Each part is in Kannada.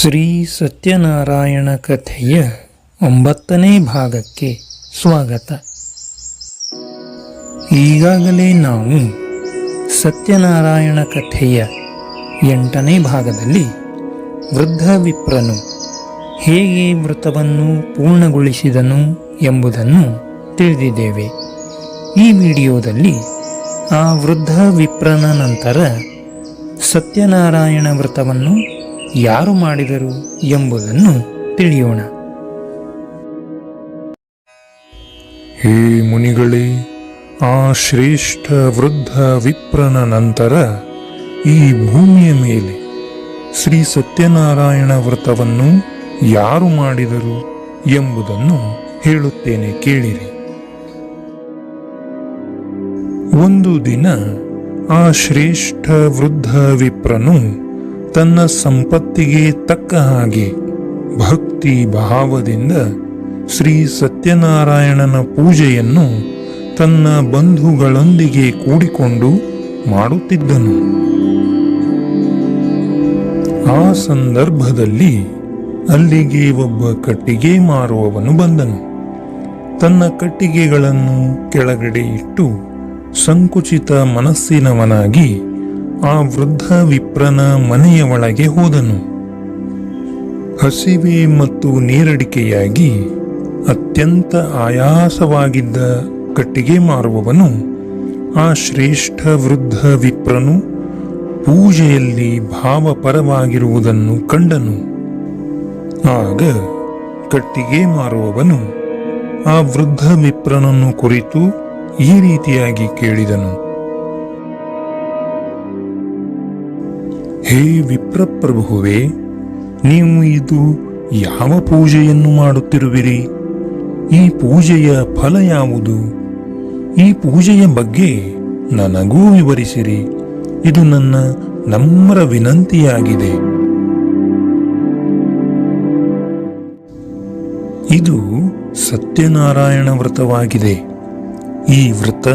ಶ್ರೀ ಸತ್ಯನಾರಾಯಣ ಕಥೆಯ ಒಂಬತ್ತನೇ ಭಾಗಕ್ಕೆ ಸ್ವಾಗತ. ಈಗಾಗಲೇ ನಾವು ಸತ್ಯನಾರಾಯಣ ಕಥೆಯ ಎಂಟನೇ ಭಾಗದಲ್ಲಿ ವೃದ್ಧ ವಿಪ್ರನು ಹೇಗೆ ವೃತವನ್ನು ಪೂರ್ಣಗೊಳಿಸಿದನು ಎಂಬುದನ್ನು ತಿಳಿದಿದ್ದೇವೆ. ಈ ವಿಡಿಯೋದಲ್ಲಿ ಆ ವೃದ್ಧ ವಿಪ್ರನ ನಂತರ ಸತ್ಯನಾರಾಯಣ ವ್ರತವನ್ನು ಯಾರು ಮಾಡಿದರು ಎಂಬುದನ್ನು ತಿಳಿಯೋಣ. ಹೇ ಮುನಿಗಳೇ, ಆ ಶ್ರೇಷ್ಠ ವೃದ್ಧ ವಿಪ್ರನ ನಂತರ ಈ ಭೂಮಿಯ ಮೇಲೆ ಶ್ರೀ ಸತ್ಯನಾರಾಯಣ ವ್ರತವನ್ನು ಯಾರು ಮಾಡಿದರು ಎಂಬುದನ್ನು ಹೇಳುತ್ತೇನೆ ಕೇಳಿರಿ. ಒಂದು ದಿನ ಆ ಶ್ರೇಷ್ಠ ವೃದ್ಧ ವಿಪ್ರನು ತನ್ನ ಸಂಪತ್ತಿಗೆ ತಕ್ಕ ಹಾಗೆ ಭಕ್ತಿ ಭಾವದಿಂದ ಶ್ರೀ ಸತ್ಯನಾರಾಯಣನ ಪೂಜೆಯನ್ನು ತನ್ನ ಬಂಧುಗಳೊಂದಿಗೆ ಕೂಡಿಕೊಂಡು ಮಾಡುತ್ತಿದ್ದನು. ಆ ಸಂದರ್ಭದಲ್ಲಿ ಅಲ್ಲಿಗೆ ಒಬ್ಬ ಕಟ್ಟಿಗೆ ಮಾರುವವನು ಬಂದನು. ತನ್ನ ಕಟ್ಟಿಗೆಗಳನ್ನು ಕೆಳಗಡೆ ಇಟ್ಟು ಸಂಕುಚಿತ ಮನಸ್ಸಿನವನಾಗಿ ಆ ವೃದ್ಧ ವಿಪ್ರನ ಮನೆಯ ಒಳಗೆ ಹೋದನು. ಹಸಿವೆ ಮತ್ತು ನೀರಡಿಕೆಯಾಗಿ ಅತ್ಯಂತ ಆಯಾಸವಾಗಿದ್ದ ಕಟ್ಟಿಗೆ ಮಾರುವವನು ಆ ಶ್ರೇಷ್ಠ ವೃದ್ಧ ವಿಪ್ರನು ಪೂಜೆಯಲ್ಲಿ ಭಾವಪರವಾಗಿರುವುದನ್ನು ಕಂಡನು. ಆಗ ಕಟ್ಟಿಗೆ ಮಾರುವವನು ಆ ವೃದ್ಧ ವಿಪ್ರನನ್ನು ಕುರಿತು ಈ ರೀತಿಯಾಗಿ ಕೇಳಿದನು. ಹೇ ವಿಪ್ರಪ್ರಭುವೇ, ನೀವು ಇದು ಯಾವ ಪೂಜೆಯನ್ನು ಮಾಡುತ್ತಿರುವಿರಿ? ಈ ಪೂಜೆಯ ಫಲ ಯಾವುದು? ಈ ಪೂಜೆಯ ಬಗ್ಗೆ ನನಗೂ ವಿವರಿಸಿರಿ. ಇದು ನನ್ನ ನಮ್ರ ವಿನಂತಿಯಾಗಿದೆ. ಇದು ಸತ್ಯನಾರಾಯಣ ವ್ರತವಾಗಿದೆ. ಈ ವ್ರತ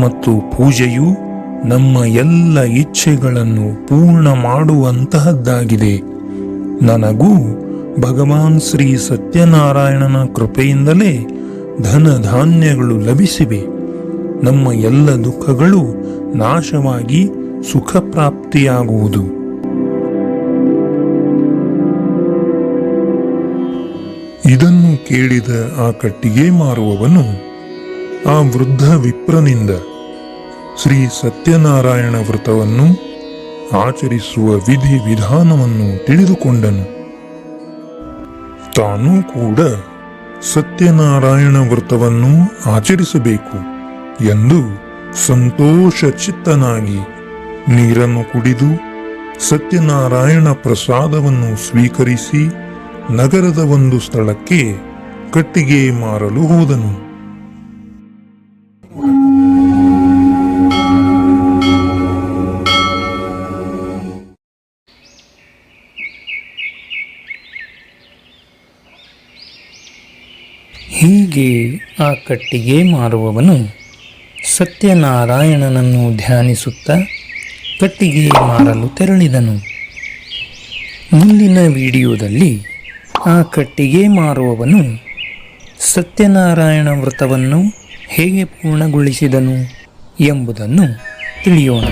ಮತ್ತು ಪೂಜೆಯು ನಮ್ಮ ಎಲ್ಲ ಇಚ್ಛೆಗಳನ್ನು ಪೂರ್ಣ ಮಾಡುವಂತಹದ್ದಾಗಿದೆ. ನನಗೂ ಭಗವಾನ್ ಶ್ರೀ ಸತ್ಯನಾರಾಯಣನ ಕೃಪೆಯಿಂದಲೇ ಧನ ಧಾನ್ಯಗಳು ಲಭಿಸಿವೆ. ನಮ್ಮ ಎಲ್ಲ ದುಃಖಗಳು ನಾಶವಾಗಿ ಸುಖ ಪ್ರಾಪ್ತಿಯಾಗುವುದು ಇದನ್ನು ಕೇಳಿದ ಆ ಕಟ್ಟಿಗೆ ಮಾರುವವನು ಆ ವೃದ್ಧ ವಿಪ್ರನಿಂದ ಶ್ರೀ ಸತ್ಯನಾರಾಯಣ ವ್ರತವನ್ನು ಆಚರಿಸುವ ವಿಧಿ ವಿಧಾನವನ್ನು ತಿಳಿದುಕೊಂಡನು. ತಾನೂ ಕೂಡ ಸತ್ಯನಾರಾಯಣ ವ್ರತವನ್ನು ಆಚರಿಸಬೇಕು ಎಂದು ಸಂತೋಷ ಚಿತ್ತನಾಗಿ ನೀರನ್ನು ಕುಡಿದು ಸತ್ಯನಾರಾಯಣ ಪ್ರಸಾದವನ್ನು ಸ್ವೀಕರಿಸಿ ನಗರದ ಒಂದು ಸ್ಥಳಕ್ಕೆ ಕಟ್ಟಿಗೆ ಮಾರಲು ಹೋದನು. ಹೀಗೆ ಆ ಕಟ್ಟಿಗೆ ಮಾರುವವನು ಸತ್ಯನಾರಾಯಣನನ್ನು ಧ್ಯಾನಿಸುತ್ತಾ ಕಟ್ಟಿಗೆ ಮಾರಲು ತೆರಳಿದನು. ಮುಂದಿನ ವಿಡಿಯೋದಲ್ಲಿ ಆ ಕಟ್ಟಿಗೆ ಮಾರುವವನು ಸತ್ಯನಾರಾಯಣ ವ್ರತವನ್ನು ಹೇಗೆ ಪೂರ್ಣಗೊಳಿಸಿದನು ಎಂಬುದನ್ನು ತಿಳಿಯೋಣ.